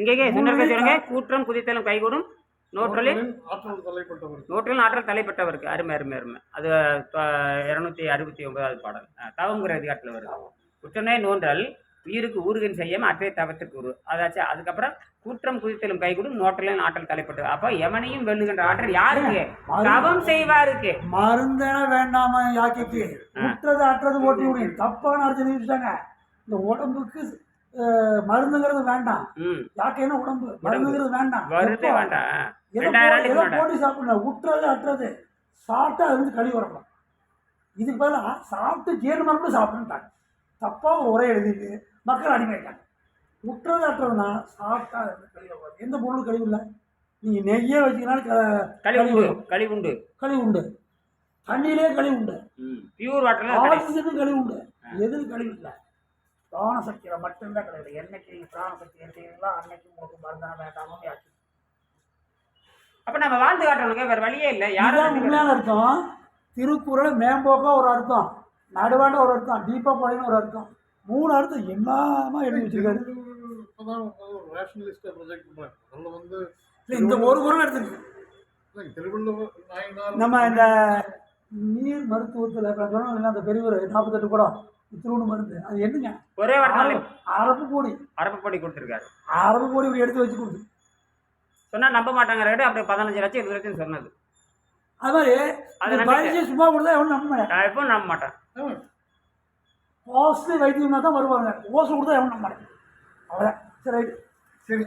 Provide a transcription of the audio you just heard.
இங்கே சொன்ன சொல்லுங்க கூற்றம் குதித்தலும் கைகூடும் நோற்றலில் ஆற்றல் தலைப்பட்டவர் நூற்றில் ஆற்றல் தலைப்பட்டவருக்கு. அருமை அருமை அருமை. அது இரநூத்தி அறுபத்தி ஒன்பதாவது பாடல். தவங்கிற அதிகாரத்தில் வருது. குற்றமே நோன்றல் உயிருக்கு ஊறுகன் செய்யாம அற்றை தவத்திற்கு உரு அதாச்சும் அதுக்கப்புறம் குற்றம் குதித்தலும் கைகூடும் நோற்றலில் ஆற்றல் தலைப்பட்டது அப்போ எவனையும் வெல்லுகின்ற ஆற்றல் யாருக்கு? தவம் செய்வாருக்கு. மருந்தென வேண்டாம யாக்கைக்கு. அற்றது ஓட்டி முடியும் தப்பான அர்த்தம் இந்த உடம்புக்கு மருந்துங்கிறது வேண்டாம். யாக்கைன்னா உடம்பு. மருந்துங்கிறது வேண்டாம். எப்போ? வேண்டாம். போட்டு சாப்பிடணும். விட்டுறது அற்றது சாப்பிட்டா அது வந்து கழி வரணும். இதுக்கு பதிலாக சாப்பிட்டு ஜீரணம் மரபு சாப்பிட்டுட்டாங்க தப்பாக ஒரு உரை எழுதிட்டு மக்கள் அடிமைட்டாங்க விட்டுறது அற்றதுனா சாப்பிட்டா அது வந்து கழி வரும் எந்த பொருளும் கழிவு இல்லை நீங்கள் நெய்யே வச்சுக்கினாலும் க- களி உண்டு. கழிவு உண்டு. தண்ணியிலே கழிவு உண்டு. பியூர் வாட்டர்ல ஆக்சிஜனும் கழிவு உண்டு. எதுவும் கழிவு இல்லை பிராணசக்தியில் மட்டும்தான் கிடையாது. என்னைக்கு நீங்கள் பிராணசக்தி எடுத்தீங்களோ அன்னைக்கு உங்களுக்கு மருந்தான வேண்டாமும் யாச்சு அப்ப நம்ம வாழ்ந்து காட்டணுங்க வேற வழியே இல்லை. யாரும் உண்மையான அர்த்தம். திருக்குறள் மேம்போக்கா ஒரு அர்த்தம். நடுவாண்ட ஒரு அர்த்தம். டீப்பா போலின்னு ஒரு அர்த்தம். மூணு அர்த்தம் என்னமா எழுதி வச்சிருக்காரு? இப்போதான் ஒரு ரேஷனலிஸ்டை ப்ரொஜெக்ட் பண்ணுறாங்க அதில் வந்து இல்ல, இந்த ஒரு குரல் எடுத்துருக்கு திருவள்ளுவர் நம்ம இந்த நீர் மருத்துவத்தில் சொன்னோம்ல அந்த பெரியவர் நாற்பத்தெட்டு கூட திருவண்ணு மருந்து. அது என்னங்க? ஒரே அரபு கோடி அரப்பு பொடி கொடுத்துருக்காரு. அரபு கோடி இப்படி எடுத்து வச்சு கொடுத்து. சொன்னா நம்ப மாட்டாங்க ரேட்டு அப்படி பதினஞ்சு லட்சம் இருபது லட்சம் சொன்னது. அது மாதிரி அது. பரிசு சும்மா கொடுத்தா எவனும் நம்ப மாட்டேன். எப்போ நம்ப மாட்டேன். காஸ்ட்லி வைத்தியம்னா தான் வருவாங்க. ஓசை கொடுத்தா எவனும் நம்ப மாட்டேன். அவ்வளோதான் சரி ரைட்டு. சரி.